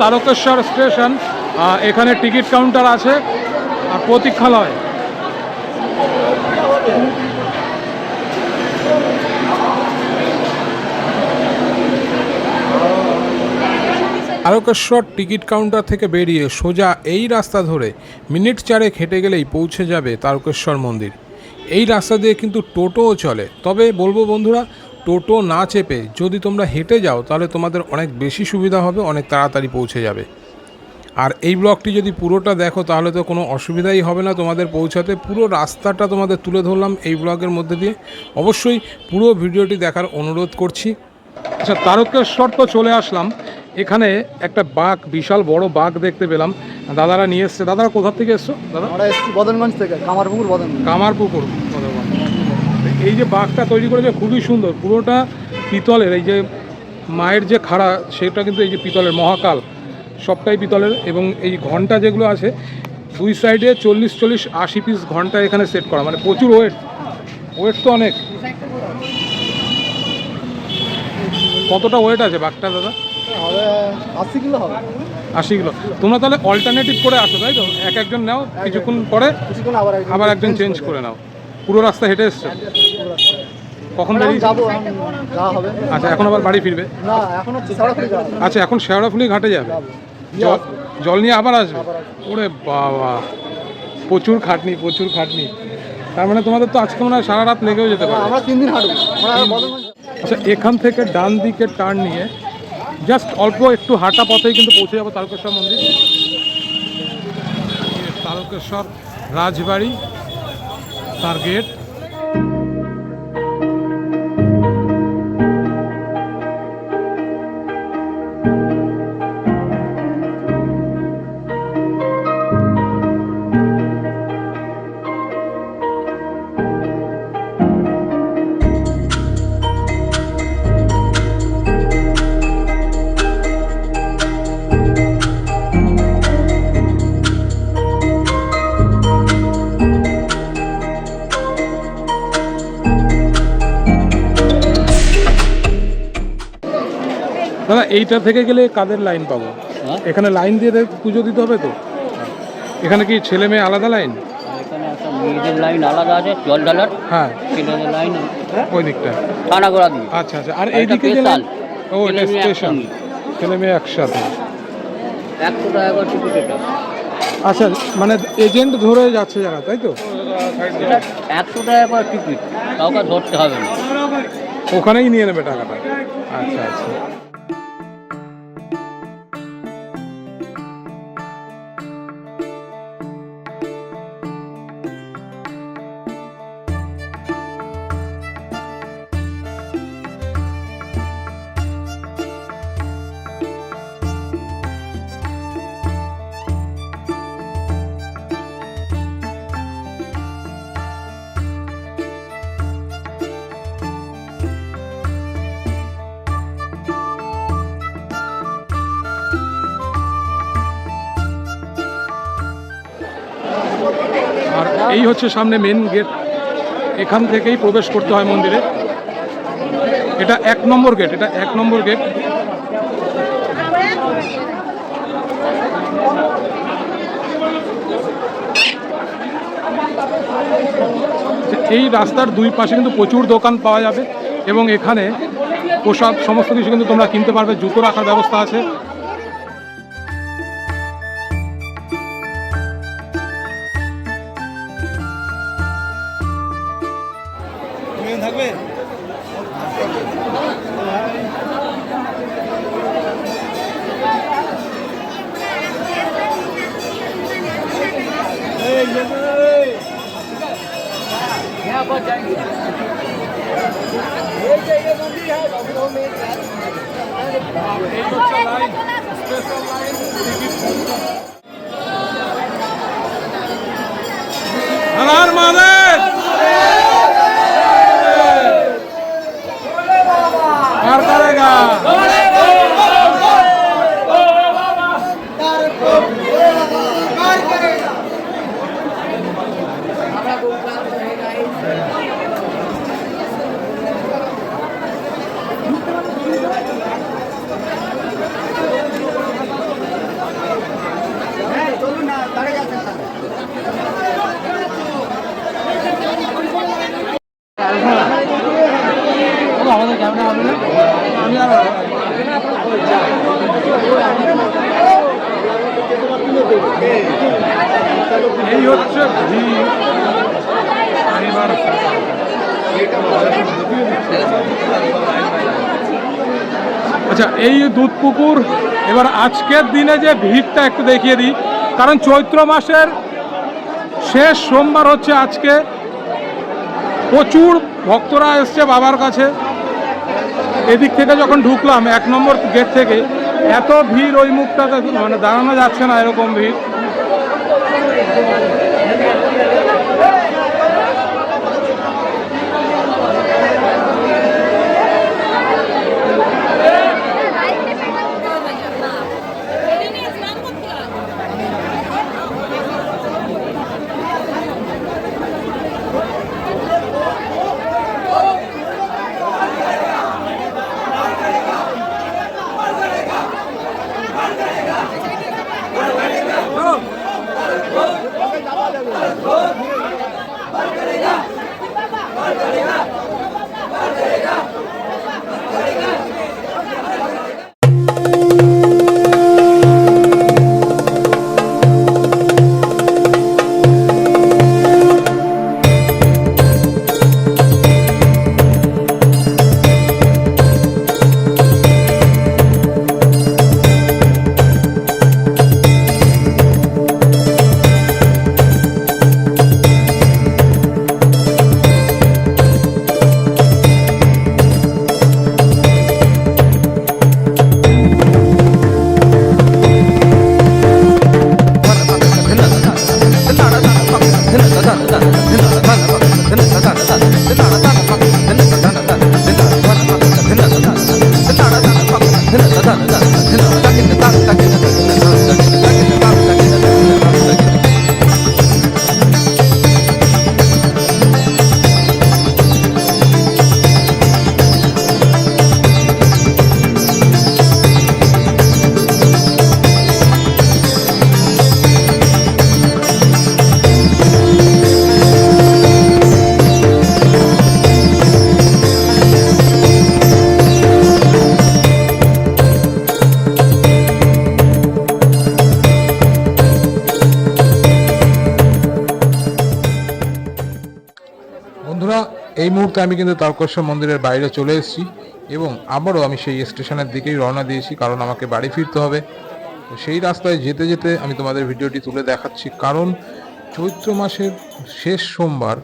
Tarakeswar station এখানে ticket counter আছে, আর প্রতীক্ষালয়। তারকেশ্বর টিকিট কাউন্টার থেকে বেরিয়ে সোজা এই রাস্তা ধরে মিনিট চারে হেঁটে গেলেই পৌঁছে যাবে তারকেশ্বর মন্দির। এই রাস্তা দিয়ে কিন্তু টোটোও চলে। তবে বলব বন্ধুরা টোটো না চেপে যদি তোমরা হেঁটে যাও তাহলে তোমাদের অনেক বেশি সুবিধা হবে অনেক তাড়াতাড়ি পৌঁছে যাবে। আর এই ব্লগটি যদি পুরোটা দেখো তাহলে তো কোনো অসুবিধাই হবে না তোমাদের পৌঁছাতে। পুরো রাস্তাটা তোমাদের তুলে ধরলাম এই ব্লগের মধ্যে দিয়ে। অবশ্যই পুরো ভিডিওটি দেখার অনুরোধ করছি। আচ্ছা তারকেশ্বর তো চলে আসলাম। এখানে একটা বাঘ বিশাল বড় বাঘ দেখতে পেলাম। দাদারা নিয়ে এসছে। দাদারা কোথা থেকে এসছো? দাদা? আমরা এসেছি বদনগঞ্জ থেকে কামারপুকুর বদনগঞ্জ। কামারপুকুর। এই যে বাঘটা তৈরি করেছে খুবই সুন্দর পুরোটা পিতলের এই যে মায়ের যে খাড়া সেটা কিন্তু এই যে পিতলের মহাকাল সবটাই পিতলের এবং এই ঘণ্টা যেগুলো আছে দুই সাইডে চল্লিশ চল্লিশ আশি পিস ঘণ্টা এখানে সেট করা মানে প্রচুর ওয়েট ওয়েট তো অনেক। কতটা ওয়েট আছে বাঘটা দাদা? আশি কিলো হবে। আশি কিলো। তোমরা তাহলে অল্টারনেটিভ করে আসো তাই তো? এক একজন নাও কিছুক্ষণ পরে একজন আবার একজন চেঞ্জ করে নাও। পুরো রাস্তা হেঁটে এসছো? কখন এখন বেরিয়েছো? যাব যা হবে। আচ্ছা এখন আবার বাড়ি ফিরবে? না এখনও সরাসরি যাব আচ্ছা এখন শেওড়াফুলি ঘাটে যাবে? জল নিয়ে আবার আসবে? ওরে বাবা প্রচুর খাটনি প্রচুর খাটনি। তার মানে তোমাদের তো আজকে মনে হয় সারা রাত লেগেও যেতে পারে। আমরা তিন দিন হাঁটবো। আমরা বদনগঞ্জ আচ্ছা এখান থেকে ডান দিকে টার্ন নিয়ে জাস্ট অল্প একটু হাঁটা পথেই কিন্তু পৌঁছে যাব তারকেশ্বর মন্দির। তারকেশ্বর রাজবাড়ি তার দাদা এইটা থেকে গেলে কাদের লাইন পাবো? এখানে লাইন দিয়ে পুজো দিতে হবে তো? এখানে কি ছেলে মেয়ে আলাদা লাইন মেয়েদের লাইন আলাদা আছে জল ঢালার। হ্যাঁ। ছেলেদের লাইন ওই দিকটা। থানাগোড়া আচ্ছা আচ্ছা। আর যে ও এটা স্টেশন ছেলে মেয়ে একসাথে। একশো টাকা করে টিকিট এটা। আচ্ছা মানে এজেন্ট ধরে যাচ্ছে যারা তাই তো? এটা একশো টাকা করে টিকিট কাউকে ধরতে হবে না। ওখানেই নিয়ে নেবে টাকাটা। আচ্ছা আচ্ছা। এই হচ্ছে সামনে মেন গেট এখান থেকেই প্রবেশ করতে হয় মন্দিরে। এটা এক নম্বর গেট এটা এক নম্বর গেট এই রাস্তার দুই পাশে কিন্তু প্রচুর দোকান পাওয়া যাবে এবং এখানে পোশাক, সমস্ত কিছু কিন্তু তোমরা কিনতে পারবে। জুতো রাখার ব্যবস্থা আছে। করবেন স্পেশাল আমার মাদের 아. এই হচ্ছে এবার আচ্ছা এই দুধ পুকুর, এবার আজকের দিনে যে ভিড়টা একটু দেখিয়ে দিই। কারণ চৈত্র মাসের শেষ সোমবার হচ্ছে আজকে। প্রচুর ভক্তরা এসছে বাবার কাছে। এদিক থেকে যখন ঢুকলাম, এক নম্বর গেট থেকে, এত ভিড় ওই মুখটাতে মানে দাঁড়ানো যাচ্ছে না এরকম ভিড়। Thank you. মুহূর্তে আমি কিন্তু তারকেশ্বর মন্দিরের বাইরে চলে এসেছি এবং আবারও আমি সেই স্টেশনের দিকেই রওনা দিয়েছি, কারণ আমাকে বাড়ি ফিরতে হবে। তো সেই রাস্তায় যেতে যেতে আমি তোমাদের ভিডিওটি তুলে দেখাচ্ছি, কারণ চৈত্র মাসের শেষ সোমবার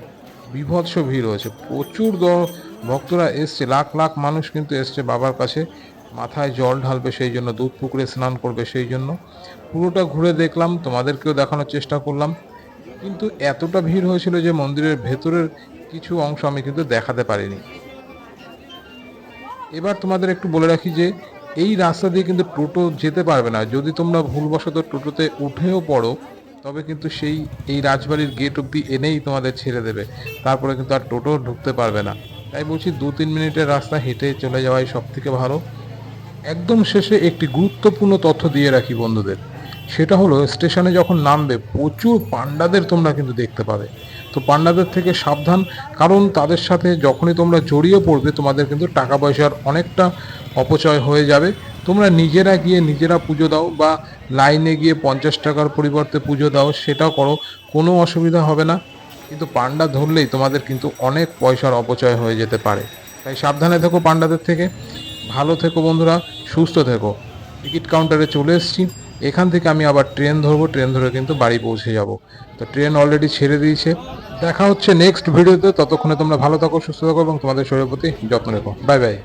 বিভৎস ভিড় হয়েছে। প্রচুর দ- ভক্তরা এসছে, লাখ লাখ মানুষ কিন্তু এসছে বাবার কাছে। মাথায় জল ঢালবে সেই জন্য, দুধ পুকুরে স্নান করবে সেই জন্য। পুরোটা ঘুরে দেখলাম, তোমাদেরকেও দেখানোর চেষ্টা করলাম। কিন্তু এতটা ভিড় হয়েছিল যে মন্দিরের ভেতরের কিছু অংশ আমি কিন্তু দেখাতে পারিনি। এবার তোমাদের একটু বলে রাখি যে, এই রাস্তা দিয়ে কিন্তু টোটো যেতে পারবে না। যদি তোমরা ভুলবশত টোটোতে উঠেও পড়ো, তবে কিন্তু সেই, এই রাজবাড়ির গেট অব্দি এনেই তোমাদের ছেড়ে দেবে। তারপরে কিন্তু আর টোটো ঢুকতে পারবে না। তাই বলছি, দু তিন মিনিটের রাস্তা হেঁটে চলে যাওয়াই সব থেকে ভালো। একদম শেষে একটি গুরুত্বপূর্ণ তথ্য দিয়ে রাখি বন্ধুদের। সেটা হলো, স্টেশনে যখন নামবে, প্রচুর পান্ডাদের তোমরা কিন্তু দেখতে পাবে। তো পান্ডাদের থেকে সাবধান, কারণ তাদের সাথে যখনই তোমরা জড়িয়ে পড়বে, তোমাদের কিন্তু টাকা পয়সার অনেকটা অপচয় হয়ে যাবে। তোমরা নিজেরা গিয়ে নিজেরা পুজো দাও বা লাইনে গিয়ে পঞ্চাশ টাকার পরিবর্তে পুজো দাও, সেটাও করো, কোনো অসুবিধা হবে না। কিন্তু পান্ডা ধরলেই তোমাদের কিন্তু অনেক পয়সার অপচয় হয়ে যেতে পারে। তাই সাবধানে থেকো পান্ডাদের থেকে। ভালো থেকো বন্ধুরা, সুস্থ থেকো। টিকিট কাউন্টারে চলে এসেছি। এখান থেকে আমি আবার ট্রেন ধরবো, ট্রেন ধরে কিন্তু বাড়ি পৌঁছে যাব। তো ট্রেন অলরেডি ছেড়ে দিয়েছে। দেখা হচ্ছে নেক্সট ভিডিওতে ততক্ষণে তোমরা ভালো থাকো, সুস্থ থাকো এবং তোমাদের শরীরের প্রতি যত্ন রেখো। Bye bye